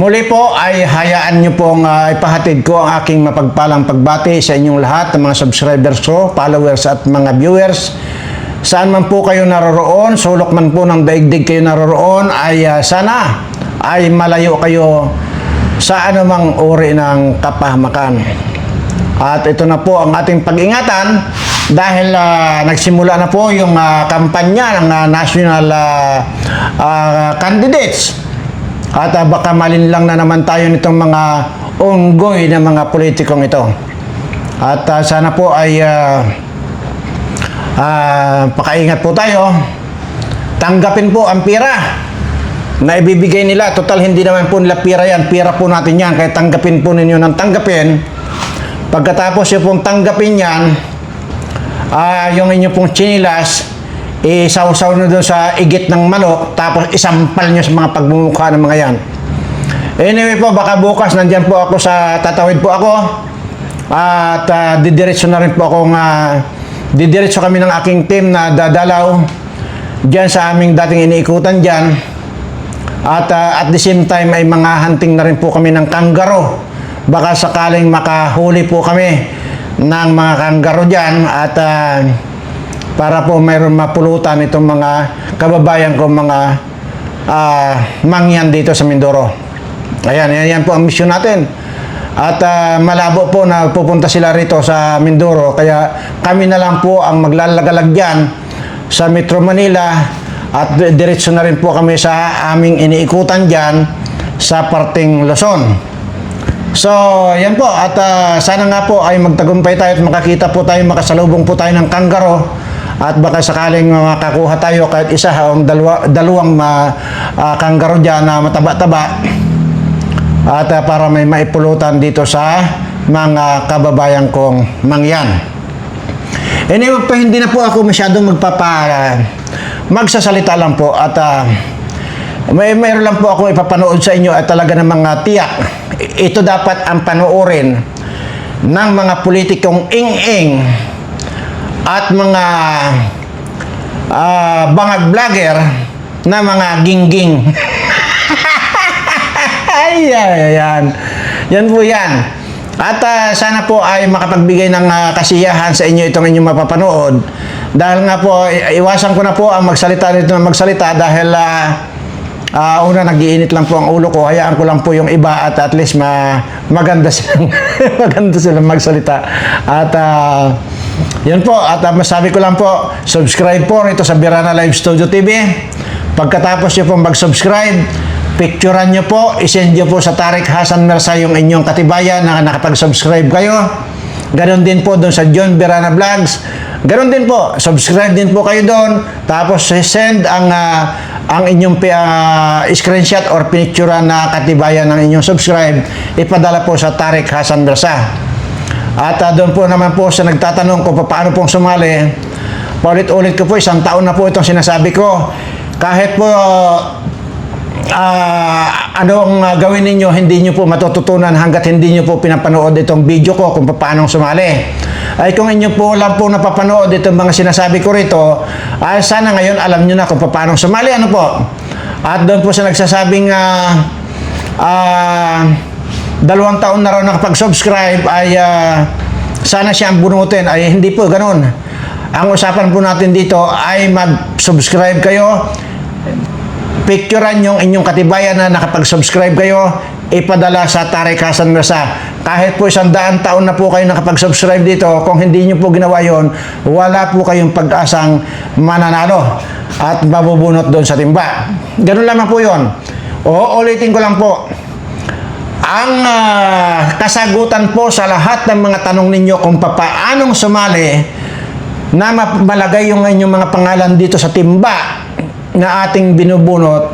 Muli po ay hayaan nyo pong ah, ipahatid ko ang aking mapagpalang pagbati sa inyong lahat ng mga subscribers ko, followers at mga viewers. Saan man po kayo naroroon, sulok man po ng daigdig kayo naroroon, ay ah, sana ay malayo kayo sa anumang uri ng kapahamakan. At ito na po ang ating pag-ingatan dahil ah, nagsimula na po yung ah, kampanya ng ah, national ah, ah, candidates. At ah, baka malinlang na naman tayo nitong mga unggoy na mga politikong ito. At ah, sana po ay ah, ah, pakaingat po tayo. Tanggapin po ang pira na ibibigay nila. Total hindi naman po nila pira yan. Pira po natin yan. Kaya tanggapin po ninyo ng tanggapin. Pagkatapos yung pong tanggapin yan, ah yung inyo pong chinilas, isaw-saw nyo doon sa igit ng manok, tapos isampal nyo sa mga pagmumukha ng mga yan. Anyway po, baka bukas nandyan po ako sa tatawid po ako. At ah, didiretso na rin po akong uh, didiretso kami ng aking team na dadalaw dyan sa aming dating iniikutan dyan. At ah, at the same time ay mga hunting na rin po kami ng kanggaro. Baka sakaling makahuli po kami ng mga kanggaro dyan at ah, para po mayroon mapulutan itong mga kababayan ko mga ah, mangyan dito sa Mindoro. Ayan, yan, yan po ang mission natin. At ah, malabo po na pupunta sila rito sa Mindoro. Kaya kami na lang po ang maglalagalag dyan sa Metro Manila at di- diretso na rin po kami sa aming iniikutan dyan sa parting Luzon. So, yan po. At ah, sana nga po ay magtagumpay tayo at makakita po tayo, makasalubong po tayo ng kanggaro. At baka sakaling makakuha tayo kahit isa o dalawa, dalawang ma, ah, kanggaro dyan na mataba-taba. At ah, para may maipulutan dito sa mga kababayan kong mangyan. Anyway po, hindi na po ako masyadong magpapa... magsasalita lang po at ah, may mayroon lang po ako ipapanood sa inyo at talaga ng mga tiyak. I- Ito dapat ang panoorin ng mga politikong ing-ing at mga ah, bangag vlogger na mga gingging. ay, ay, yan. Yan po yan. At ah, sana po ay makapagbigay ng ah, kasiyahan sa inyo itong inyong mapapanood. Dahil nga po, iwasan ko na po ang magsalita nito na magsalita dahil ah, ah, una nagiinit lang po ang ulo ko. Hayaan ko lang po yung iba at at least ma maganda silang maganda silang magsalita. At ah, yun po, at ah, masabi ko lang po, subscribe po rito sa Birana Live Studio TV. Pagkatapos nyo pong mag-subscribe, picturean nyo po, isend nyo po sa Tarik Hasan Mersa yung inyong katibayan na nakapag-subscribe kayo. Ganon din po doon sa John Birana Vlogs. Ganon din po, subscribe din po kayo doon. Tapos send ang ah, ang inyong ah, screenshot or picture na katibayan ng inyong subscribe, ipadala po sa Tarik Hasan Mersa. At ah, doon po naman po sa nagtatanong kung paano pong sumali, paulit-ulit ko po, isang taon na po itong sinasabi ko. Kahit po ah anong ah, gawin ninyo, hindi nyo po matututunan hanggat hindi nyo po pinapanood itong video ko kung paano sumali. Ay kung inyo po lang po napapanood itong mga sinasabi ko rito, ay sana ngayon alam nyo na kung paano sumali. Ano po? At doon po sa nagsasabing ah ah, dalawang taon na raw nakapag-subscribe ay ah, sana siya ang bunutin. Ay hindi po ganun. Ang usapan po natin dito ay mag-subscribe kayo picturean yung inyong katibayan na nakapag-subscribe kayo, ipadala sa Tarek Hasan Mirza. Kahit po isang daan taon na po kayo nakapag-subscribe dito, kung hindi nyo po ginawa yon, wala po kayong pag-asang mananalo at mabubunot doon sa timba. Ganun lamang po yon. O, ulitin ko lang po. Ang ah, kasagutan po sa lahat ng mga tanong ninyo kung papaanong sumali na ma- malagay yung inyong mga pangalan dito sa timba na ating binubunot,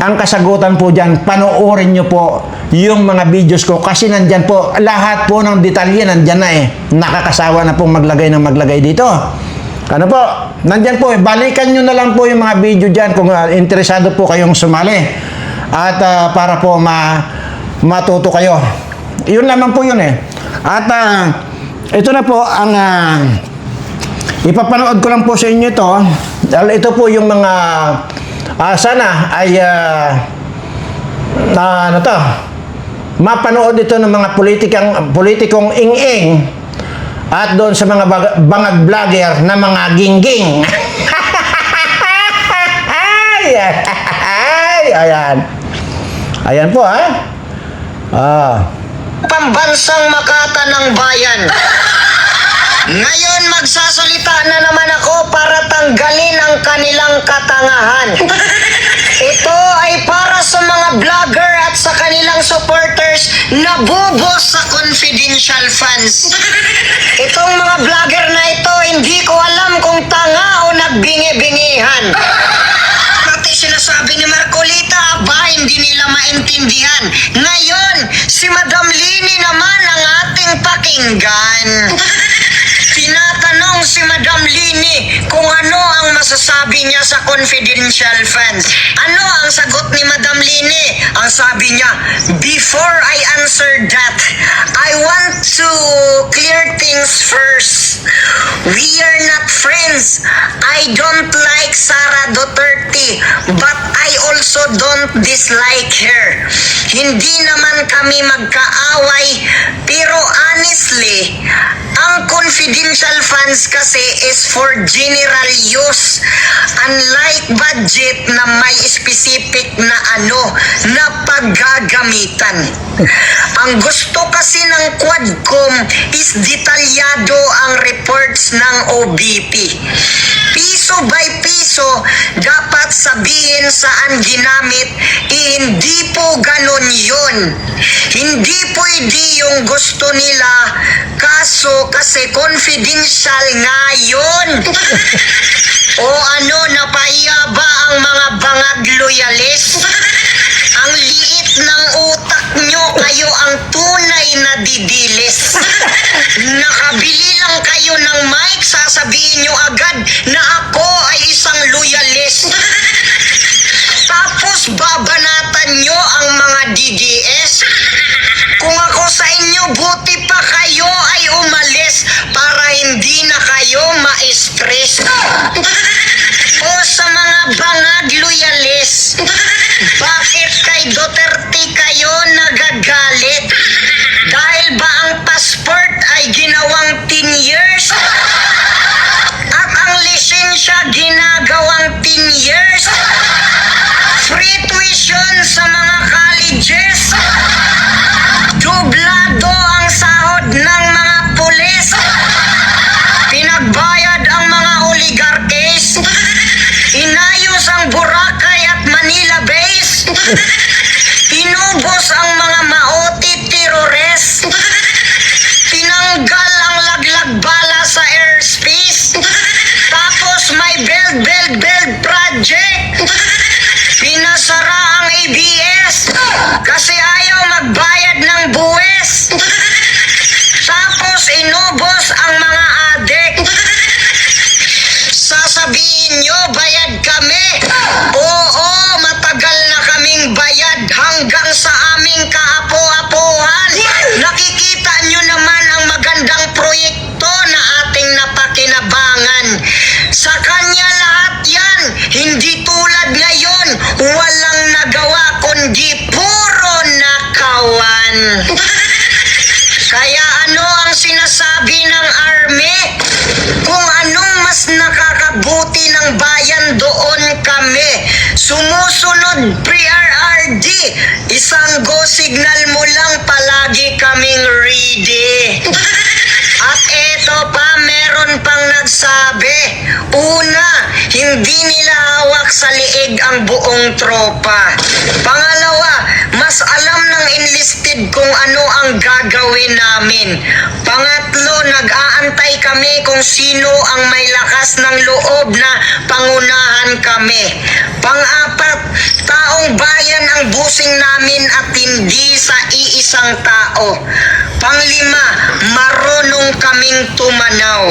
ang kasagutan po dyan, panoorin nyo po yung mga videos ko kasi nandyan po, lahat po ng detalye nandyan na eh. Nakakasawa na pong maglagay ng maglagay dito. Ano po? Nandyan po eh. Balikan nyo na lang po yung mga video dyan kung ah, interesado po kayong sumali. At ah, para po ma matuto kayo. Yun lamang po yun eh. At ah, ito na po ang ah, Ipapanood ko lang po sa inyo ito. Dahil ito po yung mga ah, sana ay ah, na ano to, mapanood ito ng mga politikang, politikong ing-ing at doon sa mga bag- bangag vlogger na mga gingging. ay, ay, ayan. Ayan po ha. Ah. pambansang makata ng bayan. Ngayon magsasalita na naman ako para tanggalin ang kanilang katangahan. Ito ay para sa mga vlogger at sa kanilang supporters na bubos sa confidential funds. Itong mga vlogger na ito, hindi ko alam kung tanga o nagbingi-bingihan. Pati sinasabi ni Marcolita, ba maintindihan. Ngayon, si Madam Lini naman ang ating pakinggan. Tinatanong si Madam Lini kung ano masasabi niya sa confidential funds. Ano ang sagot ni Madam Lini? Ang sabi niya, Before I answer that, I want to clear things first. We are not friends. I don't like Sara Duterte, but I also don't dislike her. Hindi naman kami magkaaway, pero honestly, ang confidential funds kasi is for general use. Unlike budget na may specific na ano na paggagamitan. Ang gusto kasi ng Quadcom is detalyado ang reports ng OBP. Piso by piso, dapat sabihin saan ginamit, eh, hindi po ganon yun. Hindi pwede yung gusto nila, kaso kasi confidential nga yun. Duterte kayo nagagalit? Project? Pinasara ang ABS? Kasi ayaw magbayad ng buwes? Tapos inubos ang mga adik? Sasabihin nyo, bayad kami. Oo, matagal na kaming bayad hanggang sa aming kaapo-apuhan. Nakikita nyo naman ang magandang proyekto na ating napakinabangan. Sa kanya lahat yan, hindi tulad ngayon, walang nagawa kundi puro nakawan. Kaya ano ang sinasabi ng army? Kung anong mas nakakabuti ng bayan doon kami. Sumusunod pre-RRD. Isang go signal mo lang palagi kaming ready. At eto pa, meron pang nagsabi. Hindi nila hawak sa liig ang buong tropa. Pangalawa, mas alam ng enlisted kung ano ang gagawin namin. Pangatlo, nag-aantay kami kung sino ang may lakas ng loob na pangunahan kami. Pang-apat, taong bayan ang busing namin at hindi sa iisang tao. Panglima, marunong kaming tumanaw.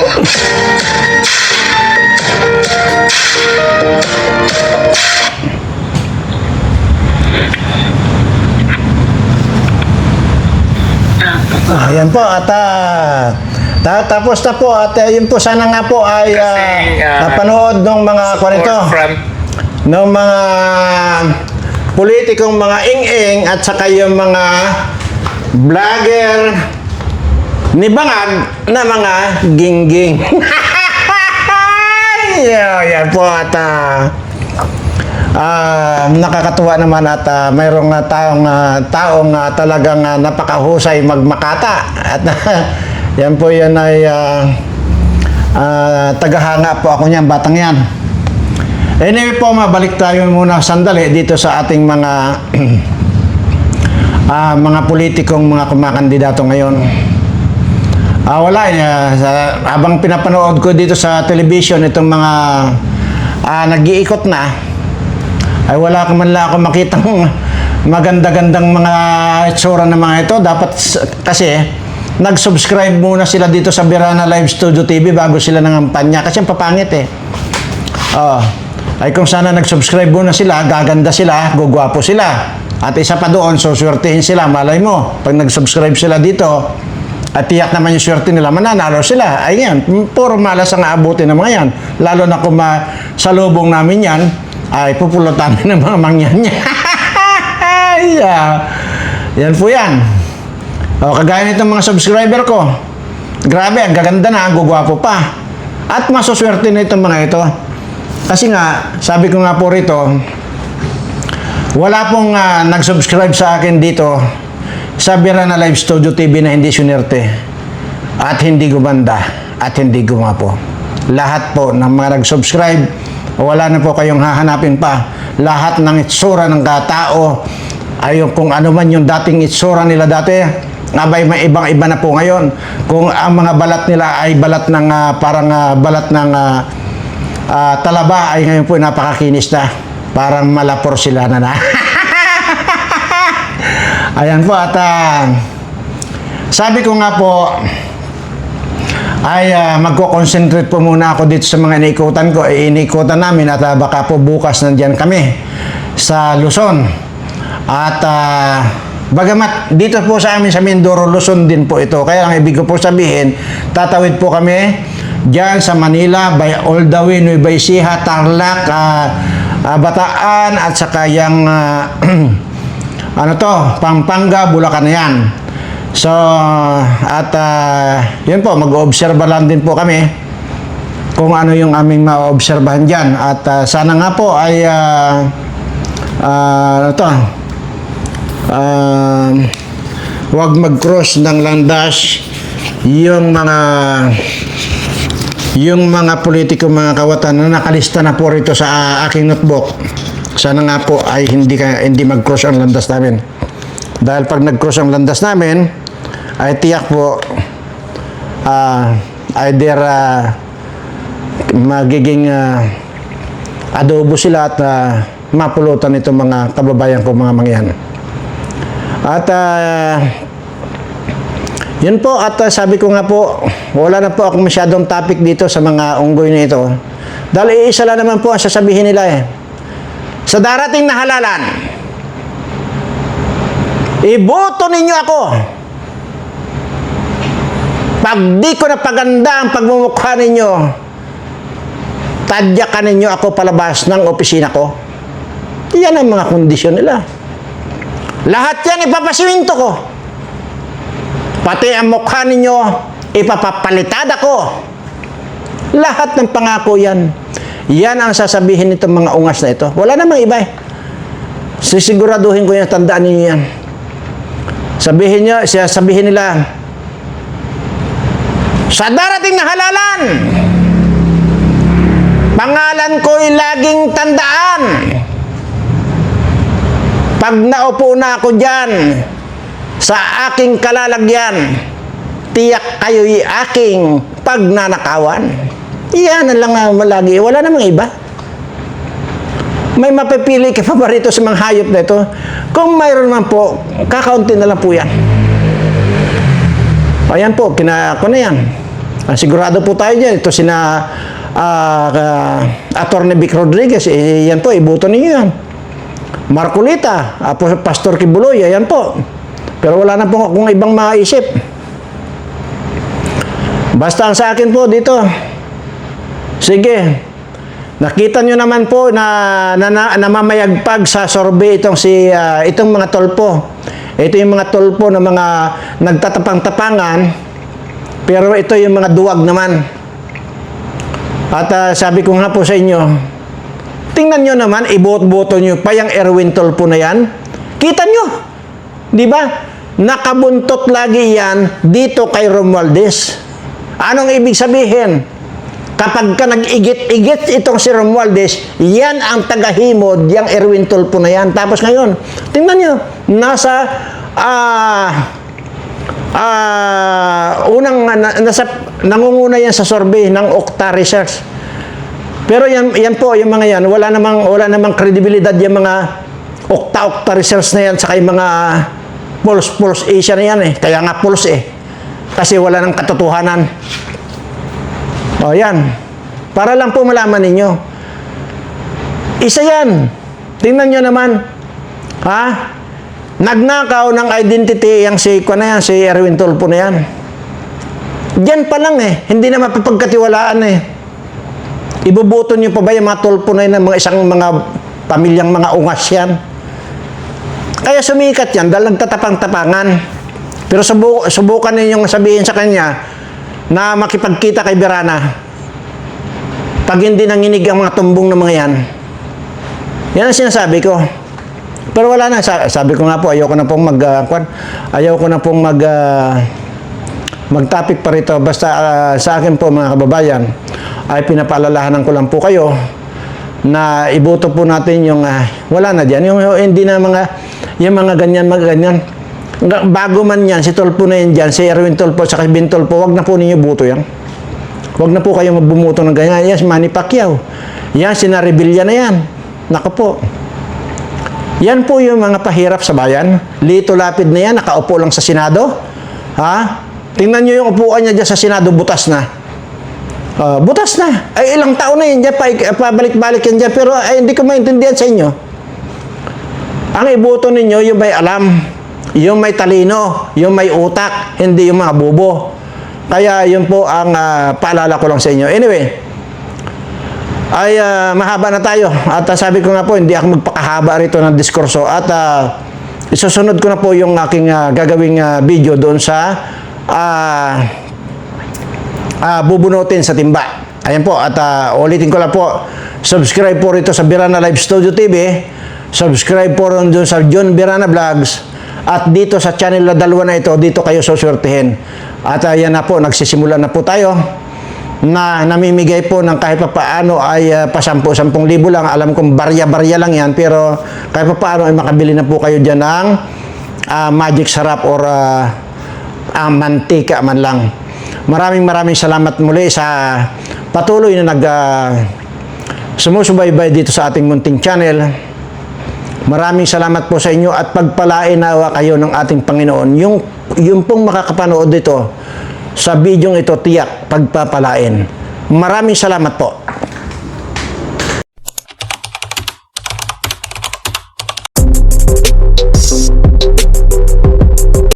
Ayan po at ah, ta- tapos na po at ah, yun po sana nga po ay ah, Kasi, ah, napanood ng mga from ng mga politikong mga ing-ing at saka yung mga vlogger ni Bangag na mga gingging. yeah, yan po at ah, nakakatuwa naman at ah, mayroong ah, taong ah, taong ah, talagang ah, napakahusay magmakata at yan po yan ay ah, ah, tagahanga po ako niyan batang yan anyway po mabalik tayo muna sandali dito sa ating mga ah, mga politikong mga kumakandidato ngayon Ah, wala. Ah, sa- habang pinapanood ko dito sa television itong mga ah, nag-iikot na, ay wala ka man lang ako makitang maganda-gandang mga itsura ng mga ito. Dapat kasi nag-subscribe muna sila dito sa Birana Live Studio TV bago sila nangampanya. Kasi ang papangit eh. Oh, ay kung sana nag-subscribe muna sila, gaganda sila, gugwapo sila. At isa pa doon, so swertihin sila, malay mo. Pag nag-subscribe sila dito, at tiyak naman yung swerte nila, mananalo sila. Ay yan, puro malas ang aabutin ng mga yan. Lalo na kung ma, sa lubong namin yan, ay pupulutan ng mga mangyan niya. yeah. Yan po yan. O, kagaya nitong mga subscriber ko. Grabe, ang gaganda na, gugwapo pa. At masuswerte na itong mga ito. Kasi nga, sabi ko nga po rito, wala pong ah, nag-subscribe sa akin dito sa Birana Live Studio TV na hindi sunerte at hindi gumanda at hindi gumapo. Lahat po ng mga nag-subscribe, wala na po kayong hahanapin pa. Lahat ng itsura ng katao ay yung kung ano man yung dating itsura nila dati, abay may ibang-iba na po ngayon. Kung ang mga balat nila ay balat ng ah, parang ah, balat ng ah, ah, talaba ay ngayon po napakakinis na. Parang malapor sila na na. Ayan po at ah, sabi ko nga po ay ah, magko-concentrate po muna ako dito sa mga iniikutan ko. Eh, iniikutan namin at ah, baka po bukas nandyan kami sa Luzon. At ah, bagamat dito po sa amin sa Mindoro, Luzon din po ito. Kaya ang ibig ko po sabihin, tatawid po kami dyan sa Manila by all the way Nueva Ecija, Tarlac, ah, ah, Bataan at saka yung ah, ano to, Pampanga, Bulacan na yan. So, at ah, yun po, mag-obserba lang din po kami kung ano yung aming maobserbahan dyan. At ah, sana nga po ay ah, ah, ano to, ah, wag mag-cross ng landas yung mga yung mga politiko, mga kawatan na nakalista na po rito sa ah, aking notebook. Sana nga po ay hindi ka, hindi mag-cross ang landas namin. Dahil pag nag-cross ang landas namin, ay tiyak po ah either ah, magiging ah, adobo sila at ah, mapulutan itong mga kababayan ko mga mangyan. At ah, yun po, at uh, sabi ko nga po, wala na po ako masyadong topic dito sa mga unggoy na ito. Dahil iisa lang naman po ang sasabihin nila eh. Sa darating na halalan, iboto ninyo ako. Pag di ko napaganda ang pagmumukha ninyo, tadyakan ninyo ako palabas ng opisina ko. Yan ang mga kondisyon nila. Lahat yan ipapasiminto ko. Pati ang mukha ninyo, ipapapalitad ako. Lahat ng pangako yan. Yan ang sasabihin nitong mga ungas na ito. Wala namang iba eh. Sisiguraduhin ko yan, tandaan ninyo yan. Sabihin nyo, siya sabihin nila, sa darating na halalan, pangalan ko'y laging tandaan. Pag naupo na ako dyan, sa aking kalalagyan, tiyak kayo'y aking pagnanakawan. Iyan lang ang malagi. Wala namang iba. May mapipili ka pa ba rito sa mga hayop na ito? Kung mayroon man po, kakaunti na lang po yan. Ayan po, kina ko na yan. Ah, sigurado po tayo dyan. Ito sina uh, uh, Atty. Vic Rodriguez. Eh, yan po, ibuto ninyo yan. Marcolita, ah, po- Pastor Kibuloy, ayan po. Pero wala na po akong ibang maisip. Basta ang sa akin po dito, sige, Nakita nyo naman po na, na, na namamayagpag sa survey itong si ah, itong mga tolpo. Ito yung mga tolpo na mga nagtatapang-tapangan pero ito yung mga duwag naman. At ah, sabi ko nga po sa inyo, tingnan nyo naman, ibot-boto nyo pa yung Erwin Tolpo na yan. Kita nyo, di ba? Nakabuntot lagi yan dito kay Romualdez. Anong ibig sabihin? Kapag ka nag-igit-igit itong si Romualdez, yan ang tagahimod, yung Erwin Tulpo na yan. Tapos ngayon, tingnan nyo, nasa, ah, ah, unang, na, nasa, nangunguna yan sa survey ng Okta Research. Pero yan, yan po, yung mga yan, wala namang, wala namang kredibilidad yung mga Okta-Okta Research na yan, saka yung mga Pulse, Pulse Asia na yan eh. Kaya nga Pulse eh. Kasi wala nang katotohanan. O yan. Para lang po malaman ninyo. Isa yan. Tingnan nyo naman. Ha? Nagnakaw ng identity yung si, ko na yan, si Erwin Tulpo na yan. Diyan pa lang eh. Hindi na mapapagkatiwalaan eh. Ibubuto nyo pa ba yung mga tulpo na yun ng mga isang mga pamilyang mga ungas yan? Kaya sumikat yan dahil nagtatapang-tapangan. Pero subu- subukan ninyong sabihin sa kanya na makipagkita kay Berana. Pag hindi nanginig ang mga tumbong ng mga yan, yan ang sinasabi ko. Pero wala na. Sa- Sabi ko nga po, ayoko na pong mag... Uh, ayoko na pong mag... Uh, mag-topic pa rito. Basta ah, sa akin po mga kababayan, ay pinapaalalahanan ko lang po kayo na iboto po natin yung ah, wala na yung, yung hindi na mga yung mga ganyan mga ganyan bago man yan si Tolpo na yan dyan si Erwin Tolpo sa Bin Tolpo wag na po ninyo boto yan wag na po kayo magbumuto ng ganyan yan si Manny Pacquiao yan si Naribilla na yan nako po yan po yung mga pahirap sa bayan. Lito Lapid na yan, nakaupo lang sa Senado. Ha? Tingnan nyo yung upuan niya dyan sa Senado, butas na. Ah, butas na. Ay, ilang taon na yun dyan, pa, pabalik-balik yan dyan. Pero ay, hindi ko maintindihan sa inyo. Ang iboto ninyo, yung may alam, yung may talino, yung may utak, hindi yung mga bobo. Kaya yun po ang ah, paalala ko lang sa inyo. Anyway, ay ah, mahaba na tayo. At ah, sabi ko nga po, hindi ako magpakahaba rito ng diskurso. At ah, isusunod ko na po yung aking ah, gagawing ah, video doon sa ah, ah, bubunutin sa timba. Ayan po, at ah, ulitin ko lang po, subscribe po rito sa Birana Live Studio TV, subscribe po rin doon sa John Birana Vlogs, at dito sa channel na dalawa na ito, dito kayo suswertehin. At ayan na po, nagsisimula na po tayo na namimigay po ng kahit pa paano ay uh, pa 10,000 libo lang. Alam kong barya-barya lang yan, pero kahit pa paano ay makabili na po kayo dyan ng ah, magic sarap or ah, ah, mantika man lang. Maraming maraming salamat muli sa patuloy na nag ah, sumusubaybay dito sa ating munting channel. Maraming salamat po sa inyo at pagpalain nawa kayo ng ating Panginoon. Yung, yung pong makakapanood dito sa bidyong ito, tiyak pagpapalain. Maraming salamat po.